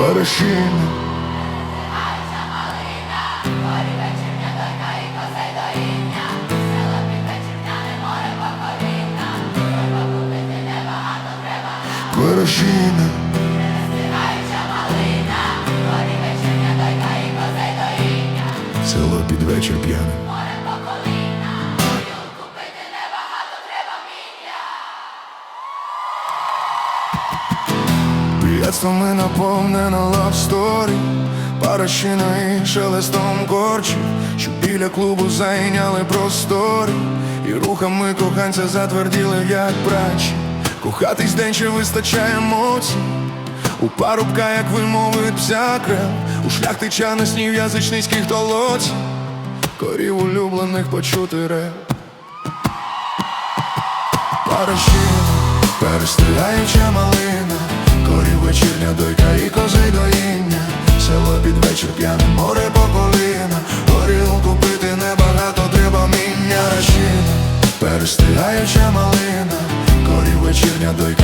Парашини Парашини Село під вечір п'яне Приятствами наповнена лавсторі Парашина і шелестом корчів Що біля клубу зайняли простори. І рухами коханця затверділи, як прачі. Кохатись день ще вистачає емоцій. У парубка, як вимовить псякрел У шляхтича на снів язичницьких толоць Корів улюблених почути рев Парашина, перестріляюча малина вечірня дойка і козий доїння. Село під вечір п'яне, море по коліна. Горілку пити небагато, треба міння. Перестріляюча малина. Корів вечірня дойка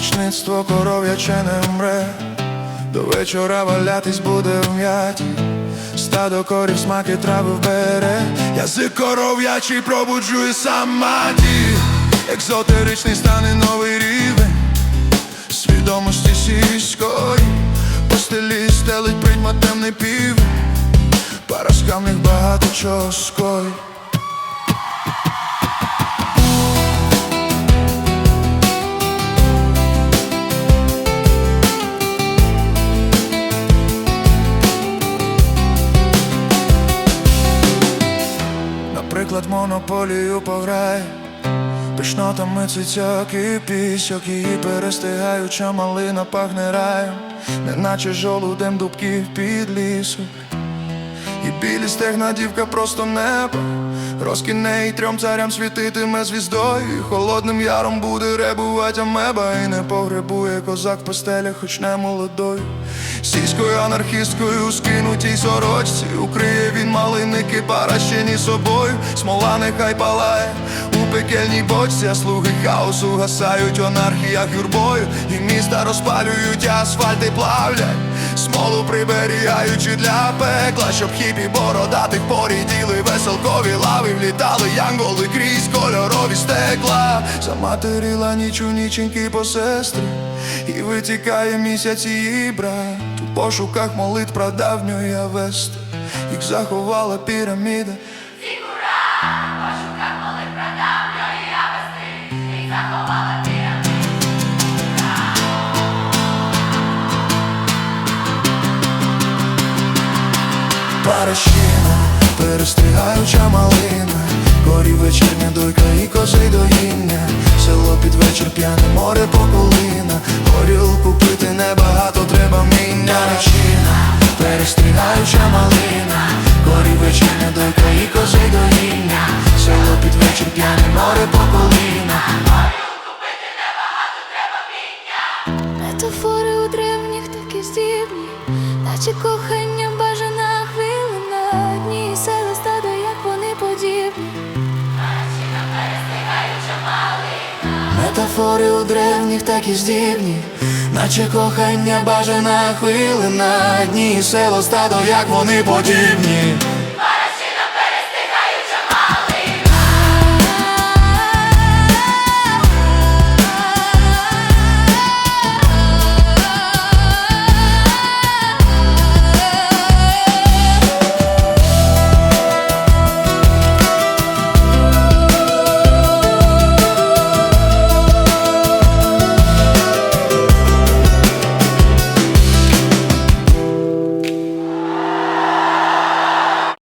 Язичництво коров'яче не мре, до вечора валятись буде в м'яті, стадо корів смаки трави вбере, язик коров'ячий пробуджує сам маті, екзотеричний стане новий рівень, свідомості сільської, по стелі стелить прийма темний півень, Парашка в них багато чого скоїть. Наприклад, монополію пограй Пишнотами цицьок і пісьок Її перестигаюча малина пахне раєм. Неначе жолудем дубків під лісом І білі стегна дівка просто небо Розкін неї трьом царям світитиме звіздою. Холодним яром буде ребувать амеба І не погребує. Козак в постелях, хоч не молодою. Сільською анархісткою скинутій сорочці. Укриє він малинники паращені собою. Смола нехай палає у пекельній бочці А слуги хаосу гасають анархіях юрбою І міста розпалюють, а асфальти плавлять Приберігаючи для пекла, щоб хіпі бородатих поріділи веселкові лави, влітали янголи крізь кольорові стекла. Заматеріла ніч у ніченьки по сестрі, і витікає місяць її брат. У пошуках молитв прадавньої Авести, їх заховала піраміда. Парашина, перестрігаюча малина, горі вечірня дойка і кози доїння, село під вечір п'яне, море по коліна, горілку пити небагато треба міння. Парашина, перестрігаюча малина, горі вечірня дойка і кози доїння, село під вечір п'яне, море по коліна. Метафори у древніх такі здібні, наче кохання бажана хвилина, дні село стадо, як вони подібні.